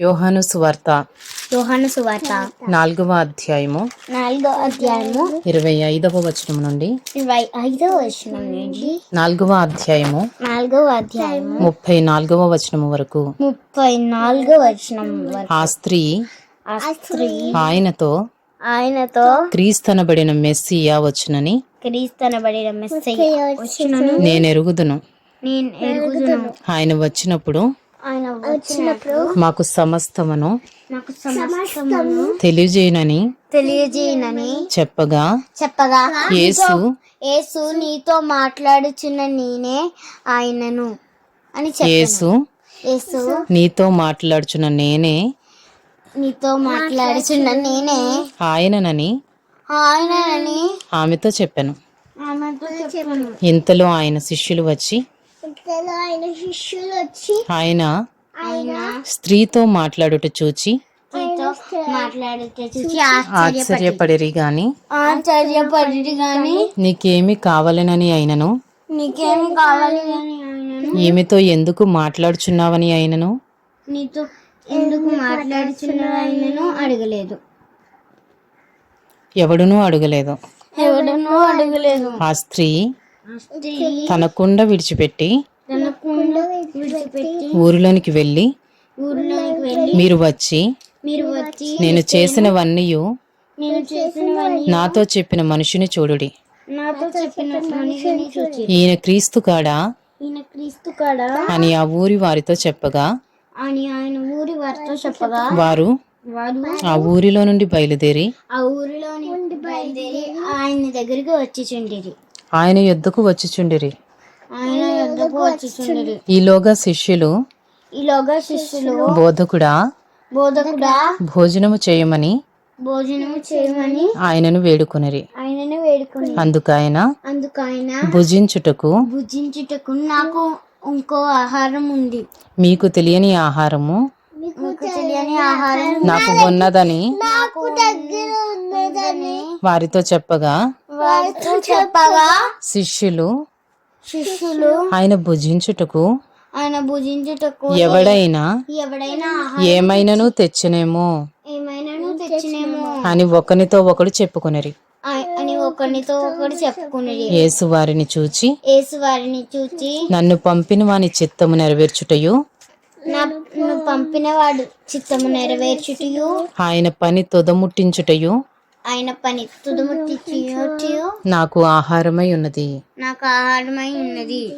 యోహాను సువార్త యోహాను సువార్త నాలుగవ అధ్యాయము నాలుగో అధ్యాయము ఇరవై ఐదవ వచనం నుండి ఇరవై ఐదో వచనం నుండి నాలుగవ అధ్యాయము నాలుగవ అధ్యాయము ముప్పై నాలుగవ వచనము వరకు. ముప్పై నాలుగో వచనం వరకు. ఆ స్త్రీ ఆ స్త్రీ ఆయనతో ఆయనతో క్రీస్తనబడిన మెస్సియా వచ్చునని క్రీస్తనబడిన మెస్సయ్య వచ్చినను నేనెరుగుదును. నేను ఎరుగుదును ఆయన వచ్చినప్పుడు వచ్చినప్పుడు మాకు సమస్తమును తెలియజేయనని తెలియజేయనని చెప్పగా చెప్పగా యేసు యేసు నీతో మాట్లాడుచున్న నేనే ఆయనను అని యేసు యేసు నీతో మాట్లాడుచున్న నేనే నీతో మాట్లాడుచున్న నేనే ఆయననని ఆయనని ఆమెతో చెప్పాను. ఆమెతో చెప్పాను. ఇంతలో ఆయన శిష్యులు వచ్చి ఇంతలో ఆయన శిష్యులు వచ్చి ఆయన స్త్రీతో మాట్లాడుట చూచి ఆశ్చర్యపడిరి గాని ఆశ్చర్యపడి గాని నీకేమి కావాలనని అయినను? నీకేమి కావాలి ఈమెతో ఎందుకు మాట్లాడుచున్నావని అయినను? నీతో ఎందుకు మాట్లాడుచున్న ఆయనను అడగలేదు. ఎవడునూ అడగలేదు. ఎవడనూ అడగలేదు. ఆ స్త్రీ స్త్రీ తన కుండ విడిచిపెట్టి తన కుండ విడిచిపెట్టి ఊరిలోనికి వెళ్ళి మీరు వచ్చి మీరు వచ్చి నేను చేసినవన్నీ నేను చేసినవన్నీ నాతో చెప్పిన మనిషిని చూడుడి. నాతో చెప్పిన మనిషిని చూచి ఈయన క్రీస్తు కాడా? అని ఆ ఊరి వారితో చెప్పగా అని ఆయన ఊరి వారితో చెప్పగా వారు ఆ ఊరిలో నుండి బయలుదేరి ఆ ఊరిలో నుండి బయలుదేరి ఆయన దగ్గరికి వచ్చి చుండిరి. ఆయన యొద్దకు వచ్చిచుండిరి ఆయన ఈలోగా శిష్యులు ఈలోగా శిష్యులు బోధకుడా బోధకుడా భోజనము చేయమని భోజనం చేయమని ఆయనను వేడుకొనిరి. ఆయనను వేడుకుని అందుకైన అందుకు ఆయన భుజించుటకు భుజించుటకు నాకు ఇంకో ఆహారం ఉంది. మీకు తెలియని ఆహారము మీకు తెలియని ఆహారం నాకు ఉన్నదని నాకు దగ్గర ఉన్నదని వారితో చెప్పగా వారితో చెప్పగా శిష్యులు శిష్యులు ఆయన భుజించుటకు ఆయన భుజించుటకు ఎవడైనా ఎవడైనా ఏమైనను తెచ్చినేమో. ఏమైనాను తెచ్చినేమో. అని ఒకనితో ఒకడు చెప్పుకొనిరి. అని ఒకరితో ఒకరు చెప్పుకునేది యేసు వారిని చూచి యేసు వారిని చూచి నన్ను పంపిన వాని చిత్తము నెరవేర్చుటయు? నన్ను పంపిన వాడు చిత్తము నెరవేర్చుటయు? ఆయన పని తొదముట్టించుటయు? ఆయన పని తుదముట్టి నాకు ఆహారమై ఉన్నది. నాకు ఆహారమై ఉన్నది.